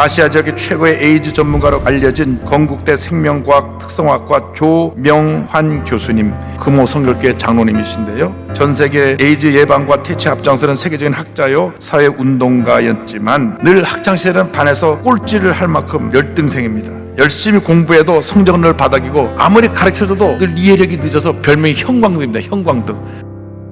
아시아 지역의 최고의 에이즈 전문가로 알려진 건국대 생명과학 특성학과 조명환 교수님 금호 성결교회 장로님이신데요. 전 세계 에이즈 예방과 퇴치 앞장서는 세계적인 학자요 사회 운동가였지만 늘 학창 시절은 반에서 꼴찌를 할 만큼 열등생입니다. 열심히 공부해도 성적은 늘 바닥이고 아무리 가르쳐줘도 늘 이해력이 늦어서 별명이 형광등입니다. 형광등.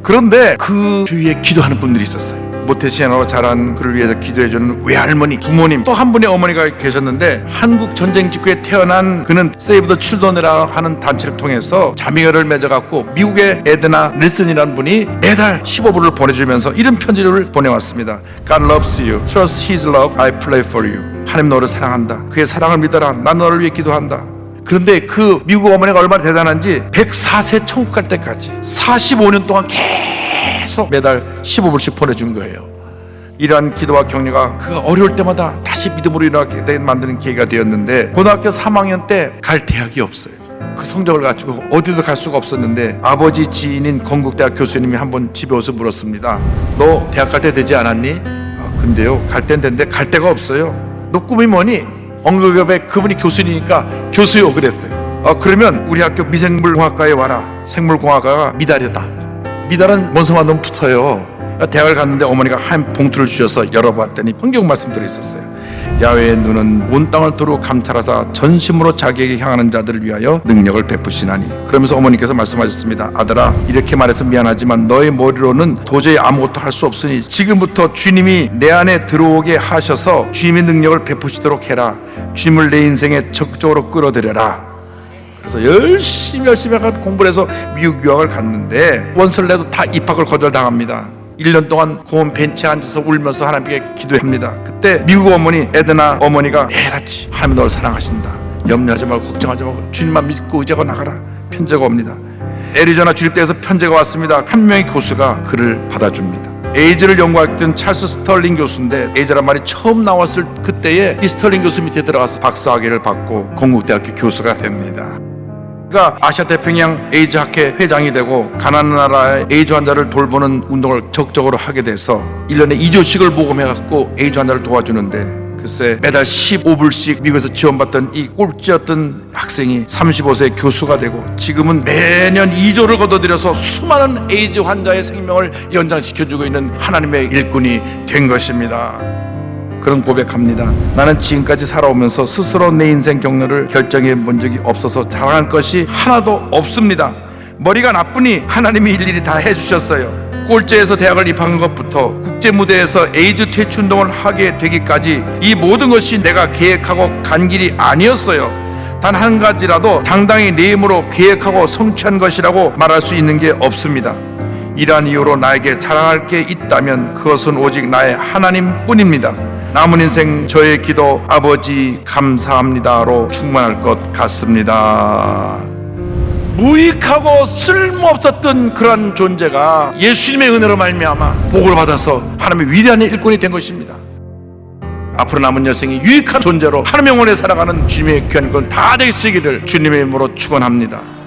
그런데 그 주위에 기도하는 분들이 있었어요. 모태신앙으로 자란 그를 위해서 기도해주는 외할머니, 부모님, 또 한 분의 어머니가 계셨는데 한국 전쟁 직후에 태어난 그는 세이브 더 칠던이라 하는 단체를 통해서 자매를 맺어갖고 미국의 에드나 닐슨이라는 분이 매달 15불을 보내주면서 이런 편지를 보내왔습니다. God loves you. Trust His love. I pray for you. 하나님 너를 사랑한다. 그의 사랑을 믿어라. 난 너를 위해 기도한다. 그런데 그 미국 어머니가 얼마나 대단한지 104세 천국 갈 때까지 45년 동안 계속 매달 15불씩 보내준 거예요. 이러한 기도와 격려가 그 어려울 때마다 다시 믿음으로 일어나게 되- 만드는 계기가 되었는데 고등학교 3학년 때 갈 대학이 없어요. 그 성적을 가지고 어디도 갈 수가 없었는데 아버지 지인인 건국대학 교수님이 한 번 집에 와서 물었습니다. 너 대학 갈 때 되지 않았니? 아, 근데요 갈 땐 됐는데 갈 데가 없어요. 너 꿈이 뭐니? 언급에 그분이 교수니까 교수요 그랬어요. 어, 그러면 우리 학교 미생물공학과에 와라. 생물공학과가 미달이다. 미달은 원서만 너무 붙어요. 대학을 갔는데 어머니가 한 봉투를 주셔서 열어봤더니 성경 말씀들이 있었어요. 야외의 눈은 온 땅을 두루 감찰하사 전심으로 자기에게 향하는 자들을 위하여 능력을 베푸시나니 그러면서 어머니께서 말씀하셨습니다 아들아 이렇게 말해서 미안하지만 너의 머리로는 도저히 아무것도 할 수 없으니 지금부터 주님이 내 안에 들어오게 하셔서 주님의 능력을 베푸시도록 해라 주님을 내 인생에 적극적으로 끌어들여라 그래서 열심히 열심히 공부를 해서 미국 유학을 갔는데 원서를 내도 다 입학을 거절당합니다. 1년 동안 고운 벤치에 앉아서 울면서 하나님께 기도합니다. 그때 미국 어머니 에드나 어머니가 매일같이 하나님 너를 사랑하신다. 염려하지 말고 걱정하지 말고 주님만 믿고 의지하고 나가라. 편지가 옵니다. 애리조나 주립대에서 편지가 왔습니다. 한 명의 교수가 그를 받아줍니다. 에이즈를 연구했던 찰스 스털링 교수인데 에이즈란 말이 처음 나왔을 그때에 이 스털링 교수 밑에 들어가서 박사학위를 받고 건국대학교 교수가 됩니다. 그가 아시아 태평양 에이즈 학회 회장이 되고 가난한 나라의 에이즈 환자를 돌보는 운동을 적극적으로 하게 돼서 1년에 2조씩을 모금해 갖고 에이즈 환자를 도와주는데 글쎄 매달 15불씩 미국에서 지원받던 이 꼴찌였던 학생이 35세 교수가 되고 지금은 매년 2조를 걷어들여서 수많은 에이즈 환자의 생명을 연장시켜주고 있는 하나님의 일꾼이 된 것입니다. 그런 고백합니다. 나는 지금까지 살아오면서 스스로 내 인생 경로를 결정해 본 적이 없어서 자랑할 것이 하나도 없습니다. 머리가 나쁘니 하나님이 일일이 다 해주셨어요. 꼴찌에서 대학을 입학한 것부터 국제 무대에서 에이즈 퇴치 운동을 하게 되기까지 이 모든 것이 내가 계획하고 간 길이 아니었어요. 단 한 가지라도 당당히 내 힘으로 계획하고 성취한 것이라고 말할 수 있는 게 없습니다. 이러한 이유로 나에게 자랑할 게 있다면 그것은 오직 나의 하나님뿐입니다. 남은 인생 저의 기도 아버지 감사합니다로 충만할 것 같습니다. 무익하고 쓸모없었던 그러한 존재가 예수님의 은혜로 말미암아 복을 받아서 하나님의 위대한 일꾼이 된 것입니다. 앞으로 남은 여생이 유익한 존재로 하나님의 영혼에 살아가는 주님의 귀한 건다 있기를 주님의 이름으로 축원합니다.